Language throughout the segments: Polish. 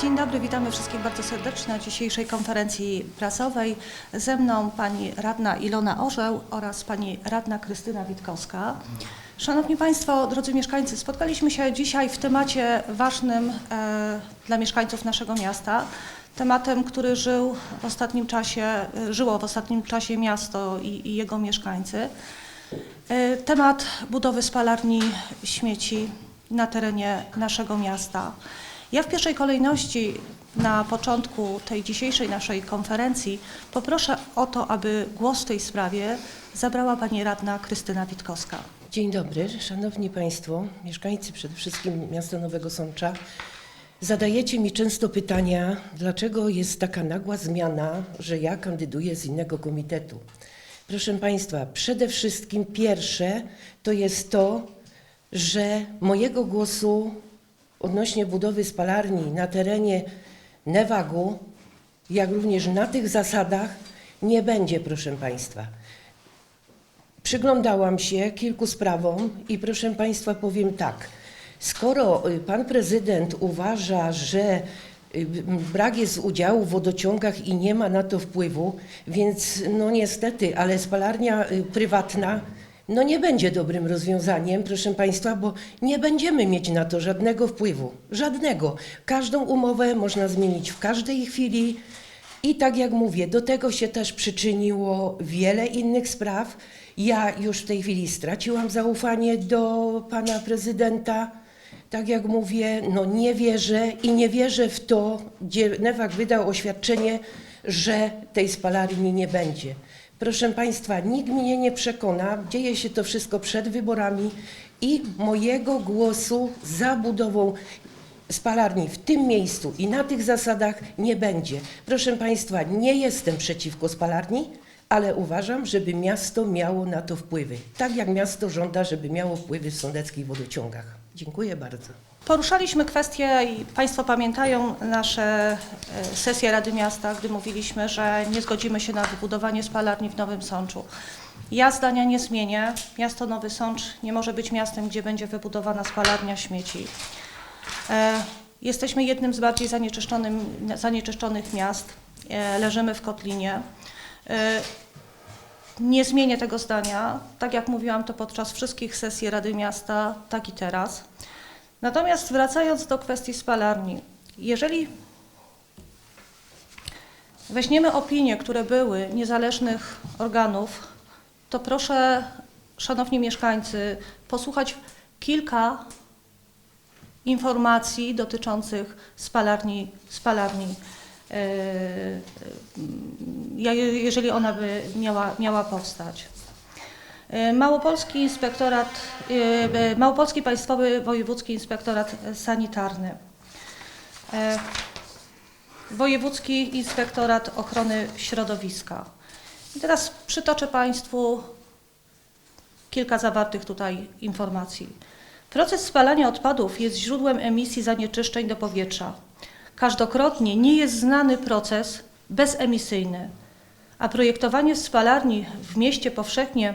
Dzień dobry, witamy wszystkich bardzo serdecznie na dzisiejszej konferencji prasowej. Ze mną pani radna Ilona Orzeł oraz pani radna Krystyna Witkowska. Szanowni Państwo, drodzy mieszkańcy, spotkaliśmy się dzisiaj w temacie ważnym e, dla mieszkańców naszego miasta. Tematem, który żył w ostatnim czasie, e, żyło w ostatnim czasie miasto i, i jego mieszkańcy. E, Temat budowy spalarni śmieci na terenie naszego miasta. Ja w pierwszej kolejności na początku tej dzisiejszej naszej konferencji poproszę o to, aby głos w tej sprawie zabrała pani radna Krystyna Witkowska. Dzień dobry, szanowni państwo, mieszkańcy przede wszystkim miasta Nowego Sącza. Zadajecie mi często pytania, dlaczego jest taka nagła zmiana, że ja kandyduję z innego komitetu. Proszę państwa, przede wszystkim pierwsze to jest to, że mojego głosu odnośnie budowy spalarni na terenie Newagu, jak również na tych zasadach nie będzie, proszę państwa. Przyglądałam się kilku sprawom i proszę Państwa powiem tak. Skoro y, pan prezydent uważa, że y, brak jest udziału w wodociągach i nie ma na to wpływu, więc no niestety, ale spalarnia y, prywatna no nie będzie dobrym rozwiązaniem, proszę Państwa, bo nie będziemy mieć na to żadnego wpływu. Żadnego. Każdą umowę można zmienić w każdej chwili. I tak jak mówię, do tego się też przyczyniło wiele innych spraw. Ja już w tej chwili straciłam zaufanie do pana prezydenta. Tak jak mówię, no nie wierzę i nie wierzę w to, gdzie Newak wydał oświadczenie, że tej spalarni nie będzie. Proszę Państwa, nikt mnie nie przekona, dzieje się to wszystko przed wyborami i mojego głosu za budową spalarni w tym miejscu i na tych zasadach nie będzie. Proszę Państwa, nie jestem przeciwko spalarni, ale uważam, żeby miasto miało na to wpływy. Tak jak miasto żąda, żeby miało wpływy w sądeckich wodociągach. Dziękuję bardzo. Poruszaliśmy kwestię i Państwo pamiętają nasze e, sesje Rady Miasta, gdy mówiliśmy, że nie zgodzimy się na wybudowanie spalarni w Nowym Sączu. Ja zdania nie zmienię. Miasto Nowy Sącz nie może być miastem, gdzie będzie wybudowana spalarnia śmieci. E, Jesteśmy jednym z bardziej zanieczyszczonych miast. E, Leżymy w kotlinie. Nie zmienię tego zdania. Tak jak mówiłam to podczas wszystkich sesji Rady Miasta, tak i teraz. Natomiast wracając do kwestii spalarni, jeżeli weźmiemy opinie, które były niezależnych organów, to proszę, szanowni mieszkańcy, posłuchać kilka informacji dotyczących spalarni, spalarni jeżeli ona by miała, miała powstać. Yy, Małopolski Inspektorat, Małopolski Państwowy Wojewódzki Inspektorat Sanitarny, Wojewódzki Inspektorat Ochrony Środowiska. I teraz przytoczę Państwu kilka zawartych tutaj informacji. Proces spalania odpadów jest źródłem emisji zanieczyszczeń do powietrza. Każdokrotnie nie jest znany proces bezemisyjny, a projektowanie spalarni w mieście powszechnie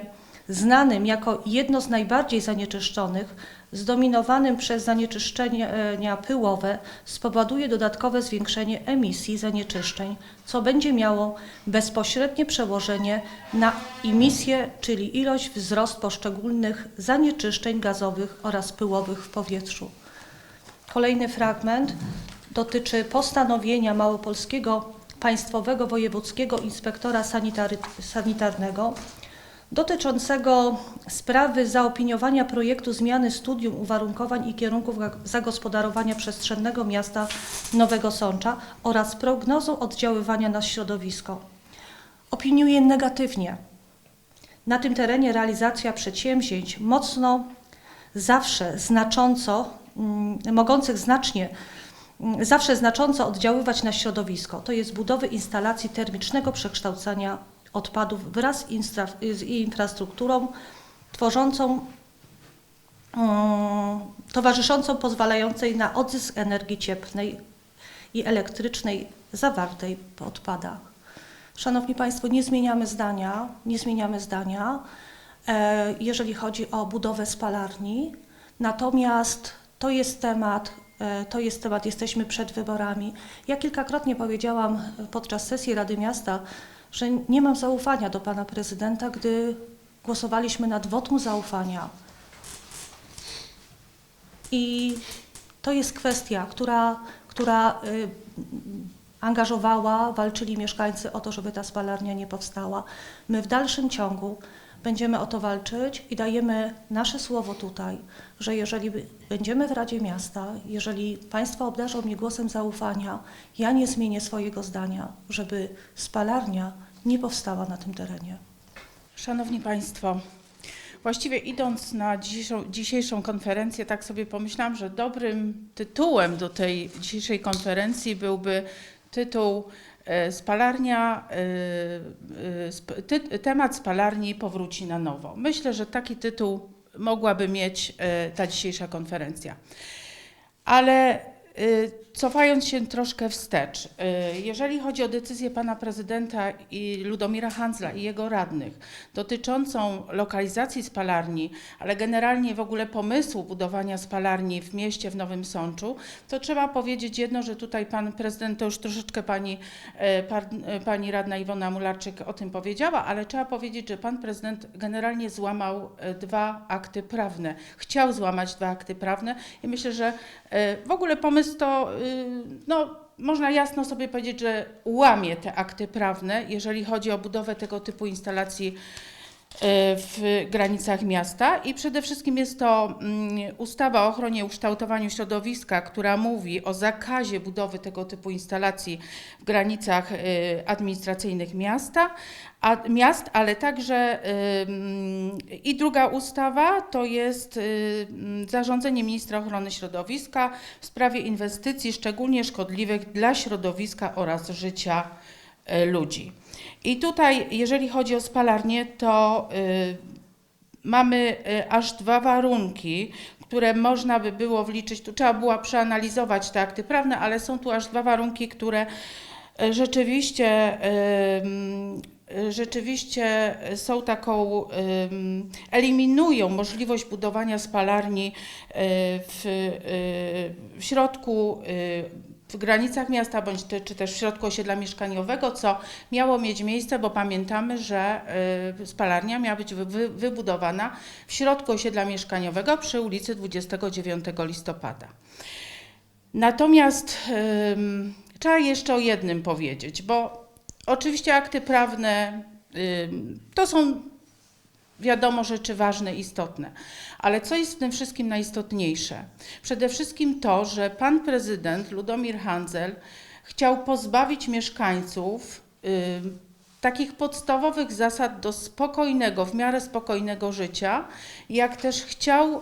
znanym jako jedno z najbardziej zanieczyszczonych, zdominowanym przez zanieczyszczenia pyłowe, spowoduje dodatkowe zwiększenie emisji zanieczyszczeń, co będzie miało bezpośrednie przełożenie na emisję, czyli ilość wzrost poszczególnych zanieczyszczeń gazowych oraz pyłowych w powietrzu. Kolejny fragment dotyczy postanowienia Małopolskiego Państwowego Wojewódzkiego Inspektora Sanitary, Sanitarnego dotyczącego sprawy zaopiniowania projektu zmiany studium uwarunkowań i kierunków zagospodarowania przestrzennego miasta Nowego Sącza oraz prognozą oddziaływania na środowisko. Opiniuje negatywnie. Na tym terenie realizacja przedsięwzięć mocno, zawsze znacząco, mm, mogących znacznie, zawsze znacząco oddziaływać na środowisko, to jest budowy instalacji termicznego przekształcania odpadów wraz z infrastrukturą tworzącą, mm, towarzyszącą pozwalającej na odzysk energii cieplnej i elektrycznej zawartej w odpadach. Szanowni Państwo, nie zmieniamy zdania, nie zmieniamy zdania, e, jeżeli chodzi o budowę spalarni, natomiast to jest temat To jest temat, jesteśmy przed wyborami. Ja kilkakrotnie powiedziałam e, podczas sesji Rady Miasta, że nie mam zaufania do pana prezydenta, gdy głosowaliśmy nad wotum zaufania. I to jest kwestia, która, która y, angażowała, walczyli mieszkańcy o to, żeby ta spalarnia nie powstała. My w dalszym ciągu będziemy o to walczyć i dajemy nasze słowo tutaj, że jeżeli będziemy w Radzie Miasta, jeżeli Państwo obdarzą mnie głosem zaufania, ja nie zmienię swojego zdania, żeby spalarnia nie powstała na tym terenie. Szanowni Państwo, właściwie idąc na dzisiejszą, dzisiejszą konferencję, tak sobie pomyślałam, że dobrym tytułem do tej dzisiejszej konferencji byłby tytuł Spalarnia, e, e, temat spalarni powróci na nowo. Myślę, że taki tytuł mogłaby mieć e, ta dzisiejsza konferencja. Ale cofając się troszkę wstecz, y, jeżeli chodzi o decyzję pana prezydenta i Ludomira Handzla i jego radnych dotyczącą lokalizacji spalarni, ale generalnie w ogóle pomysłu budowania spalarni w mieście w Nowym Sączu, to trzeba powiedzieć jedno, że tutaj pan prezydent, to już troszeczkę pani, e, e, pani radna Iwona Mularczyk o tym powiedziała, ale trzeba powiedzieć, że pan prezydent generalnie złamał e, dwa akty prawne. Chciał złamać dwa akty prawne i myślę, że w ogóle pomysł to, no, można jasno sobie powiedzieć, że łamie te akty prawne, jeżeli chodzi o budowę tego typu instalacji w granicach miasta i przede wszystkim jest to mm, ustawa o ochronie i ukształtowaniu środowiska, która mówi o zakazie budowy tego typu instalacji w granicach y, administracyjnych miasta, a, miast, ale także ym, i druga ustawa to jest y, mm, zarządzenie ministra ochrony środowiska w sprawie inwestycji szczególnie szkodliwych dla środowiska oraz życia y, ludzi. I tutaj, jeżeli chodzi o spalarnię, to y, mamy y, aż dwa warunki, które można by było wliczyć. Tu trzeba było przeanalizować te akty prawne, ale są tu aż dwa warunki, które y, rzeczywiście, rzeczywiście są taką, eliminują możliwość budowania spalarni w, w środku w granicach miasta bądź te, czy też w środku osiedla mieszkaniowego, co miało mieć miejsce, bo pamiętamy, że y, spalarnia miała być wy, wy, wybudowana w środku osiedla mieszkaniowego przy ulicy 29 listopada. Natomiast ym, trzeba jeszcze o jednym powiedzieć, bo oczywiście akty prawne ym, to są wiadomo rzeczy ważne, istotne. Ale co jest w tym wszystkim najistotniejsze? Przede wszystkim to, że pan prezydent Ludomir Handzel chciał pozbawić mieszkańców y, takich podstawowych zasad do spokojnego, w miarę spokojnego życia, jak też chciał y,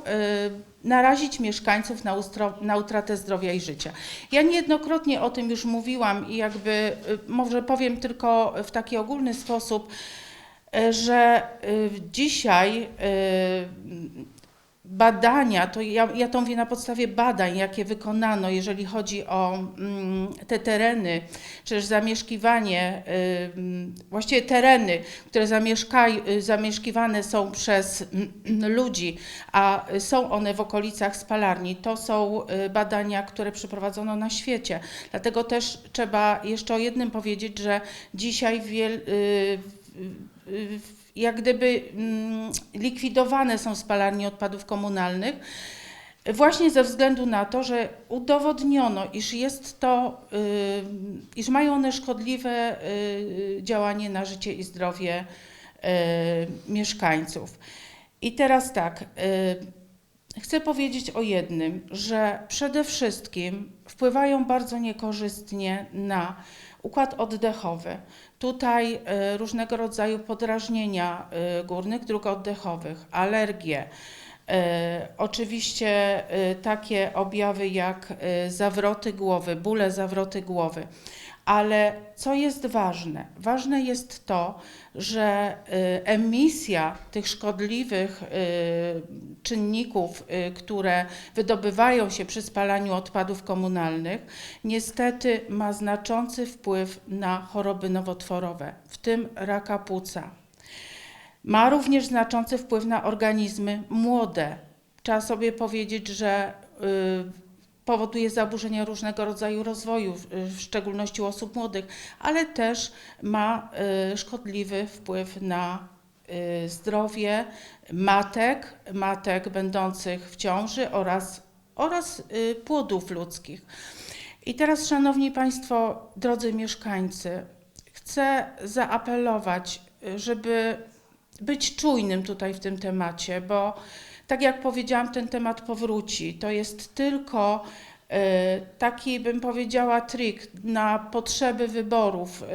narazić mieszkańców na, ustro, na utratę zdrowia i życia. Ja niejednokrotnie o tym już mówiłam i jakby y, może powiem tylko w taki ogólny sposób, że y, dzisiaj y, badania, to ja, ja to mówię na podstawie badań, jakie wykonano, jeżeli chodzi o mm, te tereny, czy też zamieszkiwanie, mm, właściwie tereny, które zamieszkiwane są przez mm, ludzi, a są one w okolicach spalarni, to są badania, które przeprowadzono na świecie. Dlatego też trzeba jeszcze o jednym powiedzieć, że dzisiaj wiel, jak gdyby mm, likwidowane są spalarnie odpadów komunalnych, właśnie ze względu na to, że udowodniono, iż jest to, y, iż mają one szkodliwe y, działanie na życie i zdrowie y, mieszkańców. I teraz tak, y, chcę powiedzieć o jednym, że przede wszystkim wpływają bardzo niekorzystnie na układ oddechowy. Tutaj y, różnego rodzaju podrażnienia y, górnych dróg oddechowych, alergie, y, oczywiście takie objawy jak zawroty głowy, bóle zawroty głowy. Ale co jest ważne? Ważne jest to, że y, emisja tych szkodliwych y, czynników, y, które wydobywają się przy spalaniu odpadów komunalnych, niestety ma znaczący wpływ na choroby nowotworowe, w tym raka płuca. Ma również znaczący wpływ na organizmy młode. Trzeba sobie powiedzieć, że powoduje zaburzenia różnego rodzaju rozwoju, w- szczególności u osób młodych, ale też ma y, szkodliwy wpływ na y, zdrowie matek, matek będących w ciąży oraz, oraz y, płodów ludzkich. I teraz, Szanowni Państwo, drodzy mieszkańcy, chcę zaapelować, żeby być czujnym tutaj w tym temacie, bo tak jak powiedziałam, ten temat powróci. To jest tylko y, taki, bym powiedziała, trik na potrzeby wyborów y,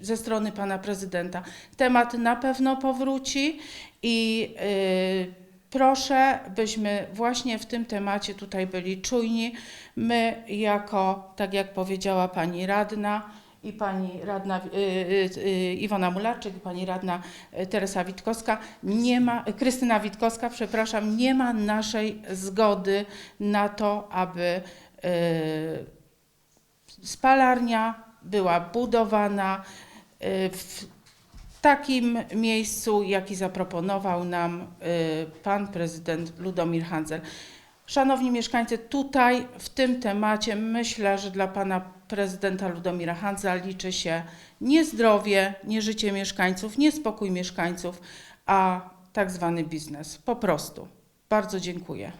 ze strony pana prezydenta. Temat na pewno powróci i y, proszę, byśmy właśnie w tym temacie tutaj byli czujni. My jako, tak jak powiedziała pani radna, i pani radna y, y, y, Iwona Mularczyk, i pani radna y, Teresa Witkowska, nie ma, Krystyna Witkowska, przepraszam, nie ma naszej zgody na to, aby y, spalarnia była budowana y, w takim miejscu, jaki zaproponował nam y, pan prezydent Ludomir Handzel. Szanowni mieszkańcy, tutaj w tym temacie myślę, że dla pana prezydenta Ludomira Handza liczy się nie zdrowie, nie życie mieszkańców, nie spokój mieszkańców, a tak zwany biznes. Po prostu. Bardzo dziękuję.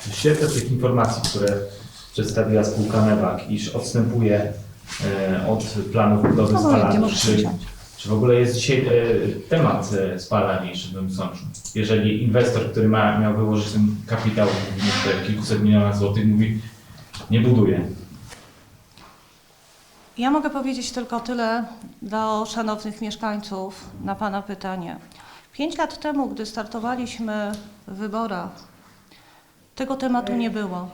W świetle tych informacji, które przedstawiła spółka Mewak, iż odstępuje e, od planów budowy No, spalarni, możesz czy. Czy w ogóle jest dzisiaj e, temat e, spalarni w? Jeżeli inwestor, który ma, miał wyłożyć ten kapitał, kilkuset milionach złotych, mówi nie buduje. Ja mogę powiedzieć tylko tyle do szanownych mieszkańców na Pana pytanie. Pięć lat temu, gdy startowaliśmy w wyborach, tego tematu nie było.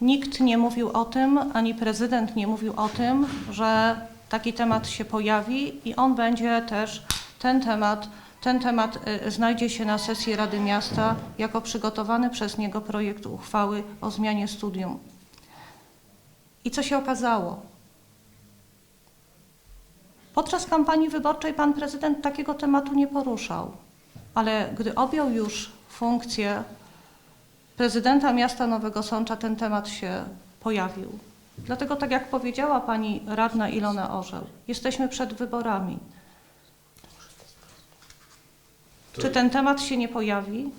Nikt nie mówił o tym, ani prezydent nie mówił o tym, że taki temat się pojawi i on będzie też, ten temat, ten temat y, znajdzie się na sesji Rady Miasta jako przygotowany przez niego projekt uchwały o zmianie studium. I co się okazało? Podczas kampanii wyborczej pan prezydent takiego tematu nie poruszał, ale gdy objął już funkcję prezydenta miasta Nowego Sącza, ten temat się pojawił. Dlatego, tak jak powiedziała pani radna Ilona Orzeł, jesteśmy przed wyborami. Czy ten temat się nie pojawi?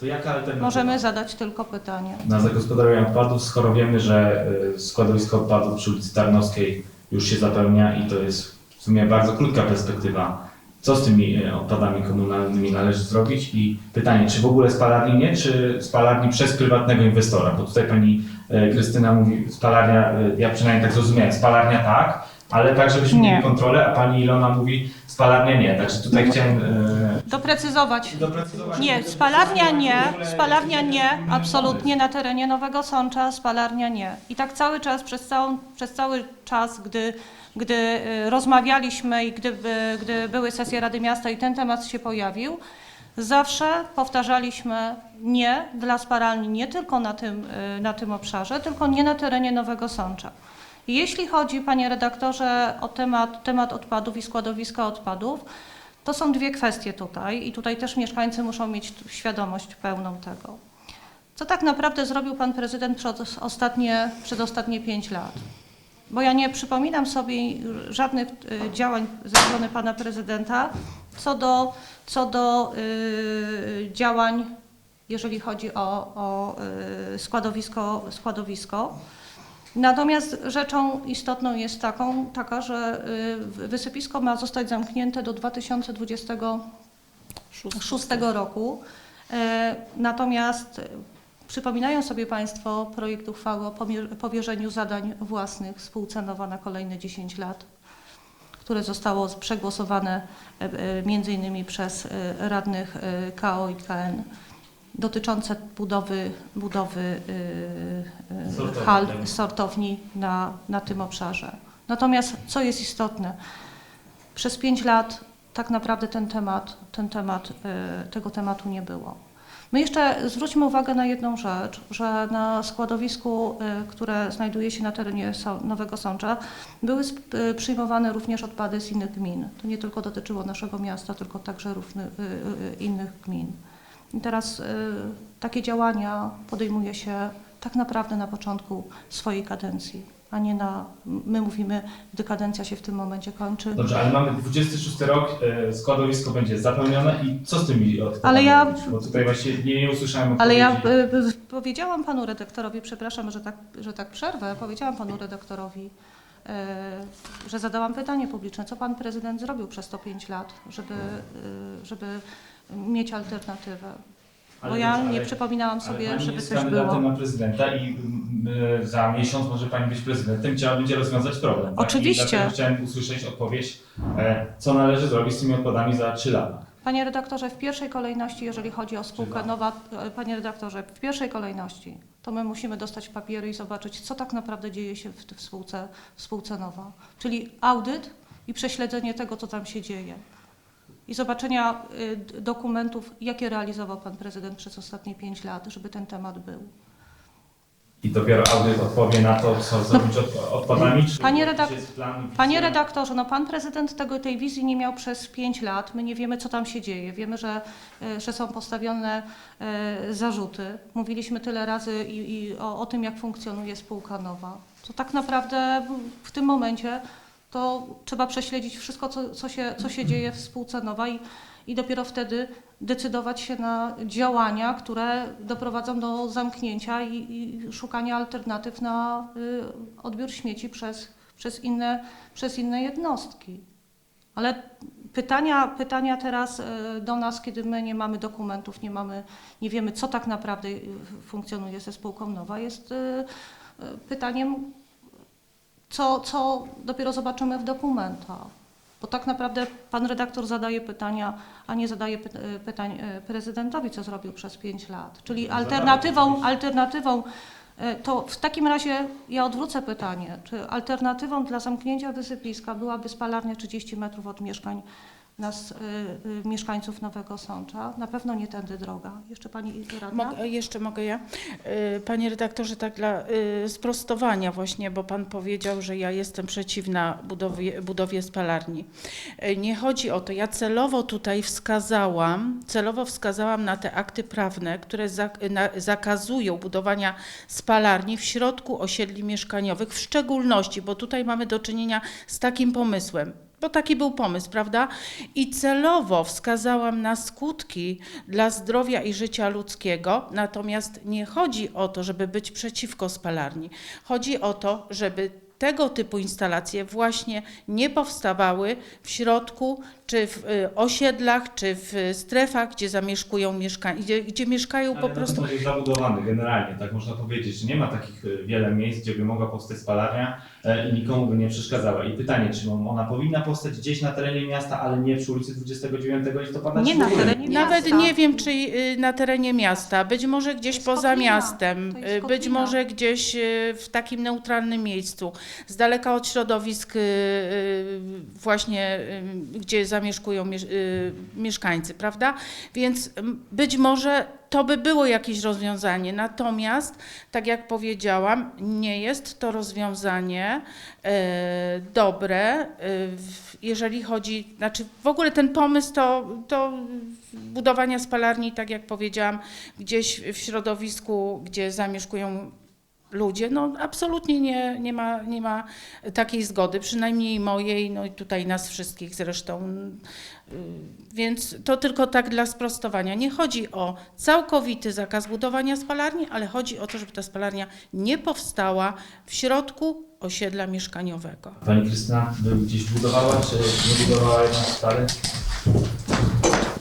To jaka alternatywa? Możemy zadać tylko pytanie. Na zagospodarowanie odpadów, skoro wiemy, że y, składowisko odpadów przy ulicy Tarnowskiej już się zapełnia i to jest w sumie bardzo krótka perspektywa, co z tymi y, odpadami komunalnymi należy zrobić i pytanie, czy w ogóle spalarni nie, czy spalarni przez prywatnego inwestora, bo tutaj pani Krystyna mówi, spalarnia, y, ja przynajmniej tak zrozumiałem, spalarnia tak, ale tak, żebyśmy Nie. mieli kontrolę, a pani Ilona mówi, spalarnia nie, także tutaj chciałem y, Doprecyzować. doprecyzować. Nie, spalarnia nie, spalarnia nie, absolutnie na terenie Nowego Sącza spalarnia nie. I tak cały czas, przez, całą, przez cały czas, gdy, gdy y, rozmawialiśmy i gdy, by- gdy były sesje Rady Miasta i ten temat się pojawił, zawsze powtarzaliśmy nie dla spalarni, nie tylko na tym, y, na tym obszarze, tylko nie na terenie Nowego Sącza. Jeśli chodzi, panie redaktorze, o temat, temat odpadów i składowiska odpadów, to są dwie kwestie tutaj i tutaj też mieszkańcy muszą mieć świadomość pełną tego. Co tak naprawdę zrobił pan prezydent przez ostatnie, przez ostatnie pięć lat? Bo ja nie przypominam sobie żadnych y, działań ze strony pana prezydenta co do, co do y, działań, jeżeli chodzi o, o y, składowisko, składowisko. Natomiast rzeczą istotną jest taką, taka, że y, wysypisko ma zostać zamknięte do 2026 roku. E, Natomiast przypominają sobie Państwo projekt uchwały o powierzeniu zadań własnych spółce Nowa na kolejne 10 lat, które zostało przegłosowane e, e, między innymi przez e, radnych KO i KN dotyczące budowy, budowy Sortowni, hal, sortowni na, na tym obszarze. Natomiast co jest istotne, przez pięć lat tak naprawdę ten temat, ten temat, tego tematu nie było. My jeszcze zwróćmy uwagę na jedną rzecz, że na składowisku, e, które znajduje się na terenie Nowego Sącza, były e, przyjmowane również odpady z innych gmin. To nie tylko dotyczyło naszego miasta, tylko także równy- e, innych gmin. I teraz y, takie działania podejmuje się tak naprawdę na początku swojej kadencji, a nie na, my mówimy, gdy kadencja się w tym momencie kończy. Dobrze, ale mamy 26 rok, e, składowisko będzie zapełnione i co z tymi odpadami Ale ja- robić? Bo tutaj właśnie nie, nie usłyszałem Ale ja odpowiedzi. y, y, powiedziałam panu redaktorowi, przepraszam, że tak, że tak przerwę, powiedziałam panu redaktorowi, y, że zadałam pytanie publiczne, co pan prezydent zrobił przez to 5 lat, żeby, y, żeby mieć alternatywę. Bo Ale ja dobrze, nie ale- przypominałam Ale sobie, pani żeby jest coś kandydatem było. na prezydenta i mm, y, za miesiąc może pani być prezydentem, trzeba będzie rozwiązać problem. tak? Oczywiście. I dlatego chciałem usłyszeć odpowiedź, e, co należy zrobić z tymi odpadami za 3 lata. Panie redaktorze, w pierwszej kolejności, jeżeli chodzi o spółkę Czytam. Nowa, e, panie redaktorze, w pierwszej kolejności to my musimy dostać papiery i zobaczyć, co tak naprawdę dzieje się w, w, spółce, w spółce Nowa. Czyli audyt i prześledzenie tego, co tam się dzieje. I zobaczenia y, dokumentów, jakie realizował pan prezydent przez ostatnie pięć lat, żeby ten temat był. I dopiero audyt odpowie na to, co zrobić od, odpadami? Czy No, Panie redak- Panie redaktorze, no pan prezydent tego, tej wizji nie miał przez pięć lat. My nie wiemy, co tam się dzieje. Wiemy, że, e, że są postawione e, zarzuty. Mówiliśmy tyle razy i, i o, o tym, jak funkcjonuje spółka nowa. To tak naprawdę w tym momencie to trzeba prześledzić wszystko, co, co, się, co się dzieje w spółce nowa i, i dopiero wtedy decydować się na działania, które doprowadzą do zamknięcia i, i szukania alternatyw na y, odbiór śmieci przez, przez, inne, przez inne jednostki. Ale pytania, pytania teraz y, do nas, kiedy my nie mamy dokumentów, nie, mamy, nie wiemy, co tak naprawdę y, funkcjonuje ze spółką Nowa, jest y, pytaniem, co, co dopiero zobaczymy w dokumentach. Bo tak naprawdę pan redaktor zadaje pytania, a nie zadaje py, y, pytań y, prezydentowi, co zrobił przez pięć lat. Czyli alternatywą, alternatywą y, to w takim razie ja odwrócę pytanie, czy alternatywą dla zamknięcia wysypiska byłaby spalarnia 30 metrów od mieszkań nas, y, y, mieszkańców Nowego Sącza? Na pewno nie tędy droga. Jeszcze pani radna? Mogę, jeszcze mogę ja? Y, Panie redaktorze, tak dla y, sprostowania właśnie, bo pan powiedział, że ja jestem przeciwna budowie, budowie spalarni. Y, Nie chodzi o to, ja celowo tutaj wskazałam, celowo wskazałam na te akty prawne, które zak- na, zakazują budowania spalarni w środku osiedli mieszkaniowych, w szczególności, bo tutaj mamy do czynienia z takim pomysłem. Bo taki był pomysł, prawda? I celowo wskazałam na skutki dla zdrowia i życia ludzkiego, natomiast nie chodzi o to, żeby być przeciwko spalarni. Chodzi o to, żeby tego typu instalacje właśnie nie powstawały w środku, czy w y, osiedlach, czy w strefach, gdzie zamieszkują mieszkań, gdzie, gdzie mieszkają po Ale prostu Nowosącz jest zabudowany generalnie, tak można powiedzieć, że nie ma takich e, wiele miejsc, gdzie by mogła powstać spalarnia e, i nikomu by nie przeszkadzała. I pytanie, czy ona powinna powstać gdzieś na terenie miasta, ale nie przy ulicy 29 listopada? Nie czy na terenie Nawet miasta. nie wiem, czy y, na terenie miasta, być może gdzieś poza kotlina, miastem, to y, być może gdzieś y, w takim neutralnym miejscu, z daleka od środowisk y, y, właśnie, y, gdzie zamieszkują miesz- y, mieszkańcy, prawda? Więc być może to by było jakieś rozwiązanie. Natomiast, tak jak powiedziałam, nie jest to rozwiązanie e, dobre, e, jeżeli chodzi, znaczy w ogóle ten pomysł to, to budowania spalarni, tak jak powiedziałam, gdzieś w środowisku, gdzie zamieszkują ludzie, no absolutnie nie, nie, ma, nie ma takiej zgody, przynajmniej mojej, no i tutaj nas wszystkich zresztą. Y, Więc to tylko tak dla sprostowania. Nie chodzi o całkowity zakaz budowania spalarni, ale chodzi o to, żeby ta spalarnia nie powstała w środku osiedla mieszkaniowego. Pani Krystyna gdzieś budowała, czy nie budowała jednak stale?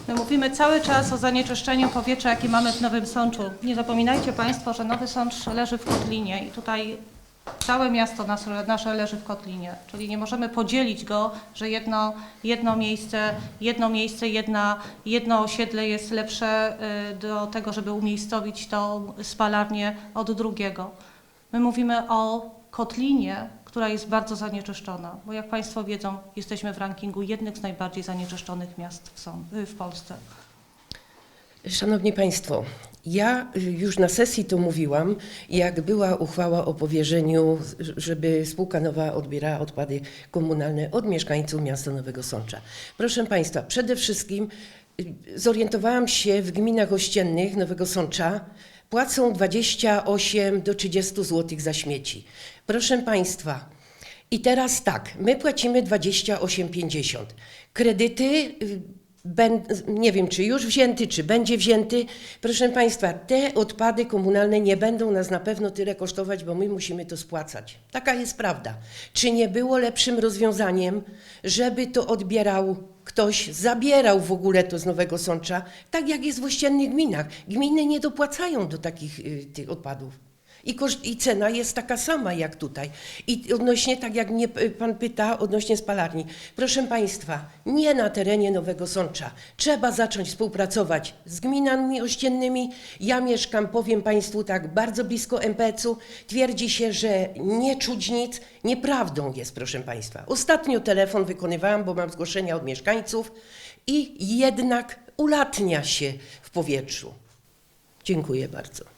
My mówimy cały czas o zanieczyszczeniu powietrza, jakie mamy w Nowym Sączu. Nie zapominajcie Państwo, że Nowy Sącz leży w Kotlinie i tutaj całe miasto nasze, leży w Kotlinie. Czyli nie możemy podzielić go, że jedno, jedno miejsce, jedno miejsce jedna, jedno osiedle jest lepsze y, do tego, żeby umiejscowić tą spalarnię od drugiego. My mówimy o Kotlinie, która jest bardzo zanieczyszczona, bo jak Państwo wiedzą, jesteśmy w rankingu jednych z najbardziej zanieczyszczonych miast w, są, w Polsce. Szanowni Państwo, ja już na sesji to mówiłam, jak była uchwała o powierzeniu, żeby spółka nowa odbierała odpady komunalne od mieszkańców miasta Nowego Sącza. Proszę Państwa, przede wszystkim zorientowałam się w gminach ościennych Nowego Sącza płacą 28 do 30 zł za śmieci. Proszę Państwa, i teraz tak, my płacimy 28,50. Kredyty, y, nie wiem czy już wzięty, czy będzie wzięty. Proszę Państwa, te odpady komunalne nie będą nas na pewno tyle kosztować, bo my musimy to spłacać. Taka jest prawda. Czy nie było lepszym rozwiązaniem, żeby to odbierał ktoś, zabierał w ogóle to z Nowego Sącza, tak jak jest w ościennych gminach. Gminy nie dopłacają do takich y, tych odpadów. I, koszt, I cena jest taka sama jak tutaj. I odnośnie, tak jak mnie y, pan pyta, odnośnie spalarni. Proszę Państwa, nie na terenie Nowego Sącza. Trzeba zacząć współpracować z gminami ościennymi. Ja mieszkam, powiem Państwu tak, bardzo blisko MPC-u. Twierdzi się, że nie czuć nic. Nieprawdą jest, proszę Państwa. Ostatnio telefon wykonywałam, bo mam zgłoszenia od mieszkańców i jednak ulatnia się w powietrzu. Dziękuję bardzo.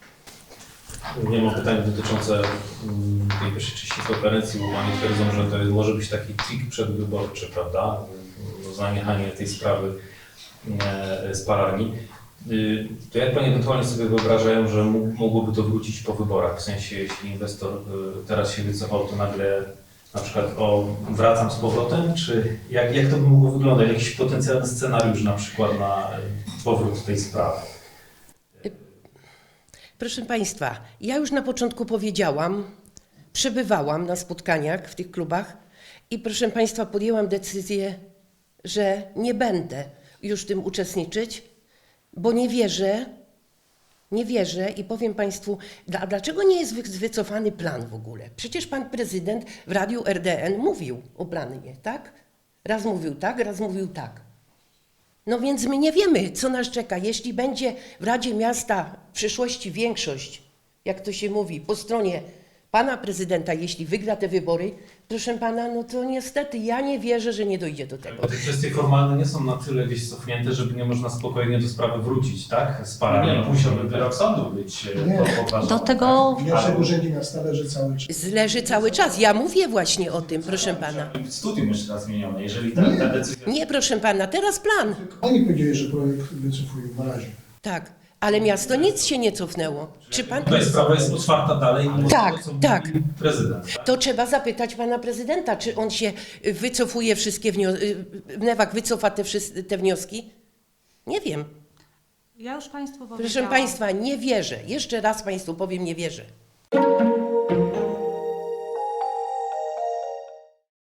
Nie mam pytań dotyczące mm, tej pierwszej części konferencji, bo Pani twierdzą, że to może być taki trik przedwyborczy, prawda? Mm, Zaniechanie tej sprawy e, spalarni. Y, To jak Pani ewentualnie sobie wyobrażają, że mogłoby to wrócić po wyborach? W sensie, jeśli inwestor y, teraz się wycofał, to nagle na przykład o wracam z powrotem, czy jak, jak to by mogło wyglądać? Jakiś potencjalny scenariusz na przykład na y, powrót tej sprawy? Proszę Państwa, ja już na początku powiedziałam, przebywałam na spotkaniach w tych klubach i proszę Państwa, podjęłam decyzję, że nie będę już w tym uczestniczyć, bo nie wierzę, nie wierzę i powiem Państwu, dla, dlaczego nie jest wy- wycofany plan w ogóle? Przecież Pan Prezydent w Radiu RDN mówił o planie, tak? Raz mówił tak, raz mówił tak. No więc my nie wiemy, co nas czeka. Jeśli będzie w Radzie Miasta w przyszłości większość, jak to się mówi, po stronie pana prezydenta, jeśli wygra te wybory, proszę pana, no to niestety ja nie wierzę, że nie dojdzie do tego. Te kwestie formalne nie są na tyle gdzieś cofnięte, żeby nie można spokojnie do sprawy wrócić, tak? Spalanie. Nie, musiałby wyrok sądu być e, Nie. poważny. Do tego Wniosek Urzędu Miasta leży cały czas. Leży cały czas. Ja mówię właśnie o tym, proszę pana. Studium jeszcze raz zmienione. Jeżeli ta, ta decyzja Nie, proszę pana, teraz plan. Pani powiedzieli, że projekt wycofują na razie. Tak, ale miasto nic się nie cofnęło. Czy pan... Tutaj sprawa jest otwarta dalej, mimo Tak, tego, co tak. mówi prezydent. Tak? To trzeba zapytać pana prezydenta, czy on się y, wycofuje wszystkie wnioski, Newak wycofa te, wszys- te wnioski? Nie wiem. ja już Państwu Proszę powiedziałam. Państwa, nie wierzę. Jeszcze raz Państwu powiem, nie wierzę.